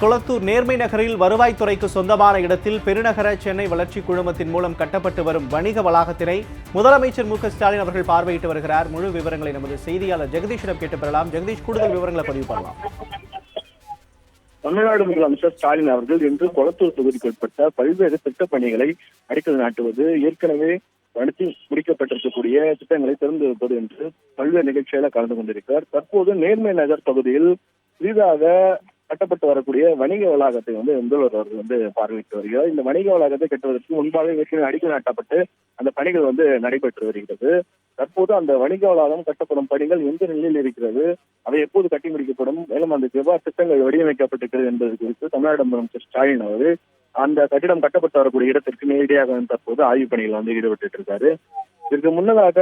குளத்தூர் நேர்மை நகரில் வருவாய்த்துறைக்கு சொந்தமான இடத்தில் பெருநகர சென்னை வளர்ச்சி குழுமத்தின் மூலம் கட்டப்பட்டு வரும் வணிக வளாகத்தினை முதலமைச்சர் மு ஸ்டாலின் அவர்கள் பார்வையிட்டு வருகிறார். முழு விவரங்களை நமது செய்தியாளர் ஜெகதீஷிடம் கேட்டு பெறலாம். ஜெகதீஷ் கூடுதல் விவரங்களை பதிவு பண்ணலாம். தமிழ்நாடு முதலமைச்சர் ஸ்டாலின் அவர்கள் இன்று கொளத்தூர் தொகுதிக்கு உட்பட்ட பல்வேறு திட்டப் பணிகளை அடிக்கல் நாட்டுவது ஏற்கனவே நடத்தி முடிக்கப்பட்டிருக்கக்கூடிய திட்டங்களை திறந்து வைப்பது என்று பல்வேறு நிகழ்ச்சிகளை கலந்து கொண்டிருக்கிறார். தற்போது நேர்மை நகர் பகுதியில் புதிதாக கட்டப்பட்டு வரக்கூடிய வணிக வளாகத்தை வந்து முதல்வர் அவர்கள் வந்து பார்வையிட்டு வருகிறார். இந்த வணிக வளாகத்தை கட்டுவதற்கு முன்பாக ஏற்கனவே அடிக்கல் நாட்டப்பட்டு அந்த பணிகள் வந்து நடைபெற்று வருகிறது. தற்போது அந்த வணிக வளாகம் கட்டப்படும் பணிகள் எந்த நிலையில் இருக்கிறது? அவை எப்போது கட்டி முடிக்கப்படும்? மேலும் அந்த எவ்வாறு திட்டங்கள் வடிவமைக்கப்பட்டிருக்கிறது என்பது குறித்து தமிழ்நாடு முதலமைச்சர் ஸ்டாலின் அவர் அந்த கட்டிடம் கட்டப்பட்டு வரக்கூடிய இடத்திற்கு நேரடியாக தற்போது ஆய்வு பணிகள் வந்து ஈடுபட்டு இருக்காரு. இதற்கு முன்னதாக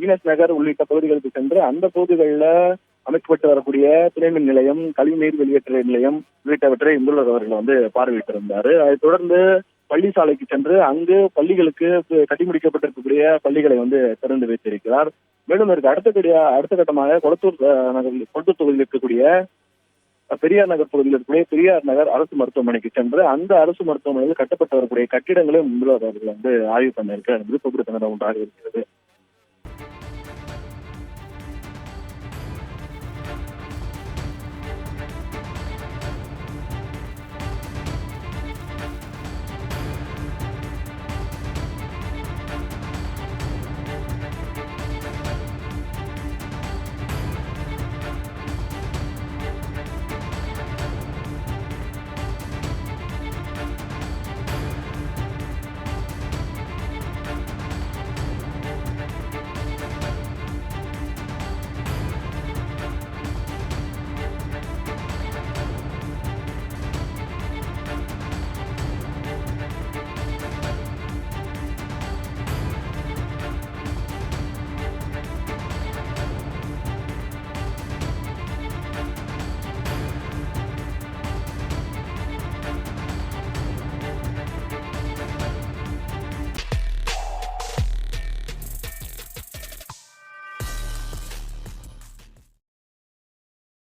வீனஸ் நகர் உள்ளிட்ட பகுதிகளுக்கு சென்று அந்த பகுதிகளில் அமைக்கப்பட்டு வரக்கூடிய துணைமின் நிலையம் கழிவுநீர் வெளியேற்ற நிலையம் உள்ளிட்டவற்றை முதல்வர் அவர்கள் வந்து பார்வையிட்டிருந்தாரு. அதைத் தொடர்ந்து பள்ளி சாலைக்கு சென்று அங்கு பள்ளிகளுக்கு கட்டி முடிக்கப்பட்டிருக்கக்கூடிய பள்ளிகளை வந்து திறந்து வைத்திருக்கிறார். மேலும் இதற்கு அடுத்தக்கூடிய அடுத்த கட்டமாக கொளத்தூர் நகரில் கொளத்தூர் தொகுதியில் இருக்கக்கூடிய பெரியார் நகர் பகுதியில் இருக்கக்கூடிய பெரியார் நகர் அரசு மருத்துவமனைக்கு சென்று அந்த அரசு மருத்துவமனையில் கட்டப்பட்டு வரக்கூடிய கட்டிடங்களையும் முதல்வர் அவர்கள் வந்து ஆய்வு பண்ண இருக்கிறார் என்பது குறிப்பிடத்தக்க ஒன்றாக இருக்கிறது.